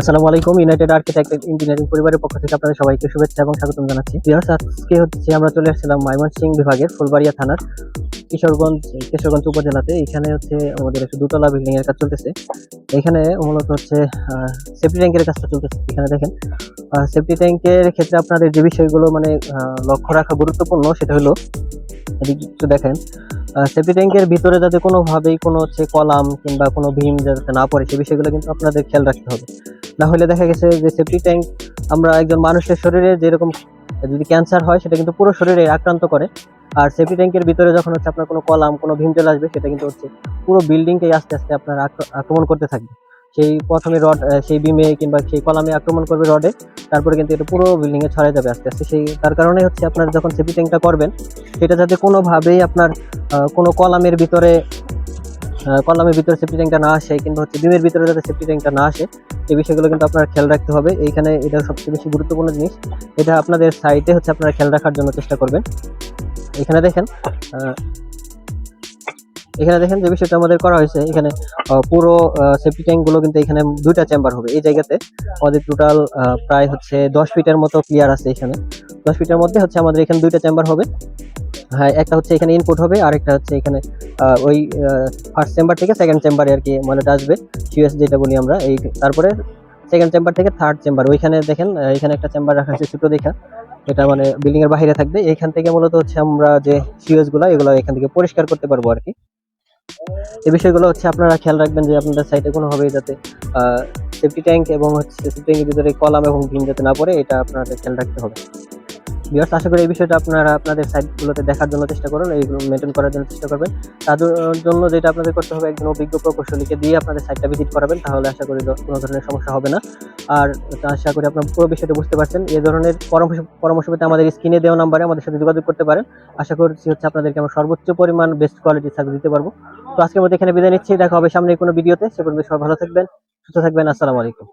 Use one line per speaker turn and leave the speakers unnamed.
আসসালামু আলাইকুম United architect engineering পরিবারের পক্ষ থেকে আপনাদের সবাইকে শুভেচ্ছা এবং স্বাগতম জানাচ্ছি। আজকে হচ্ছে আমরা চলে আসছিলাম ময়মনসিংহ বিভাগের ফুলবাড়িয়া থানার কিশোরগঞ্জ কিশোরগঞ্জ উপজেলাতে। এখানে হচ্ছে আমাদের একটু দুতলা বিল্ডিং এর কাজ চলতেছে। এখানে মূলত হচ্ছে সেফটি ট্যাঙ্কের কাজটা চলতেছে। এখানে দেখেন সেফটি ট্যাঙ্কের ক্ষেত্রে আপনাদের যে বিষয়গুলো মানে লক্ষ্য রাখা গুরুত্বপূর্ণ সেটা হলো একটু দেখেন সেফটি ট্যাঙ্কের ভিতরে যাতে কোনোভাবেই কোনো হচ্ছে কলাম কিংবা কোনো ভীম যাতে না পড়ে সে বিষয়গুলো কিন্তু আপনাদের খেয়াল রাখতে হবে। না হলে দেখা গেছে যে সেফটি ট্যাঙ্ক আমরা একজন মানুষের শরীরে যেরকম, যদি ক্যান্সার হয় সেটা কিন্তু পুরো শরীরে আক্রান্ত করে। আর সেফটি ট্যাঙ্কের ভিতরে যখন হচ্ছে আপনার কোনো কলাম, কোনো ভীম চলে আসবে, সেটা কিন্তু হচ্ছে পুরো বিল্ডিংকেই আস্তে আস্তে আপনার আক্রমণ করতে থাকবে। সেই প্রথমে রড সেই বিমে কিংবা সেই কলামে আক্রমণ করবে রডে তারপরে কিন্তু এটা পুরো বিল্ডিং এ ছড়ায় যাবে আস্তে আস্তে। সেই, তার কারণে হচ্ছে আপনার যখন সেফটি ট্যাঙ্কটা করবেন, সেটা যাতে কোনোভাবেই আপনার কোনো কলামের ভিতরে কলামের ভিতরে সেফটি ট্যাঙ্কটা না আসে কিংবা হচ্ছে বিমের ভিতরে যাতে সেফটি ট্যাঙ্কটা না আসে, এই বিষয়গুলো কিন্তু আপনার খেয়াল রাখতে হবে। এইখানে এটা সবচেয়ে বেশি গুরুত্বপূর্ণ জিনিস, এটা আপনাদের সাইটে হচ্ছে আপনারা খেয়াল রাখার জন্য চেষ্টা করবেন। এখানে দেখেন এখানে দেখেন যে বিষয়টা আমাদের করা হয়েছে। এখানে পুরো সেফটি ট্যাঙ্কগুলো কিন্তু এখানে দুইটা চেম্বার হবে এই জায়গাতে। আমাদের টোটাল প্রায় হচ্ছে দশ ফিটের মতো ক্লিয়ার আছে এখানে। দশ ফিটের মধ্যে হচ্ছে আমাদের এখানে দুইটা চেম্বার হবে। হ্যাঁ একটা হচ্ছে এখানে ইনপুট হবে, আর একটা হচ্ছে এখানে ওই ফার্স্ট চেম্বার থেকে সেকেন্ড চেম্বারে আর কি মানে আসবে। সিউএস যেটা বলি আমরা, এই, তারপরে সেকেন্ড চেম্বার থেকে থার্ড চেম্বার ওইখানে দেখেন এখানে একটা চেম্বার রাখা আছে ছোট দেখা। এটা মানে বিল্ডিং এর বাইরে থাকবে। এখান থেকে মূলত হচ্ছে আমরা যে সিউএসগুলো, এগুলো এখান থেকে পরিষ্কার করতে পারব আর কি। এই বিষয়গুলো হচ্ছে আপনারা খেয়াল রাখবেন যে আপনাদের সাইটে কোনোভাবেই যাতে সেফটি ট্যাঙ্ক এবং হচ্ছে সেফটি ট্যাঙ্কের ভিতরে কলাম এবং ভিন যাতে না পড়ে, এটা আপনাদের খেয়াল রাখতে হবে। বিয়ার্স আশা করি এই বিষয়টা আপনারা আপনাদের সাইটগুলোতে দেখার জন্য চেষ্টা করুন, এইগুলো মেনটেন করার জন্য চেষ্টা করবেন। তাদের জন্য যেটা আপনাদের করতে হবে, একজন অভিজ্ঞ প্রকৌশলীকে দিয়ে আপনাদের সাইটটা ভিজিট করাবেন, তাহলে আশা করি কোনো ধরনের সমস্যা হবে না। আর আশা করি আপনার পুরো বিষয়টা বুঝতে পারছেন। এই ধরনের পরামর্শ পরামর্শ পেতে আমাদের স্ক্রিনে দেওয়া নাম্বারে আমাদের সাথে যোগাযোগ করতে পারেন। আশা করছি হচ্ছে আপনাদেরকে আমরা সর্বোচ্চ পরিমাণ বেস্ট কোয়ালিটি সার্ভিস দিতে পারব। তো আজকের মধ্যে এখানে বিদায় নিচ্ছি, দেখা হবে সামনে কোনো ভিডিওতে। সে পর্যন্ত সবাই ভালো থাকবেন, সুস্থ থাকবেন, আসসালামু আলাইকুম।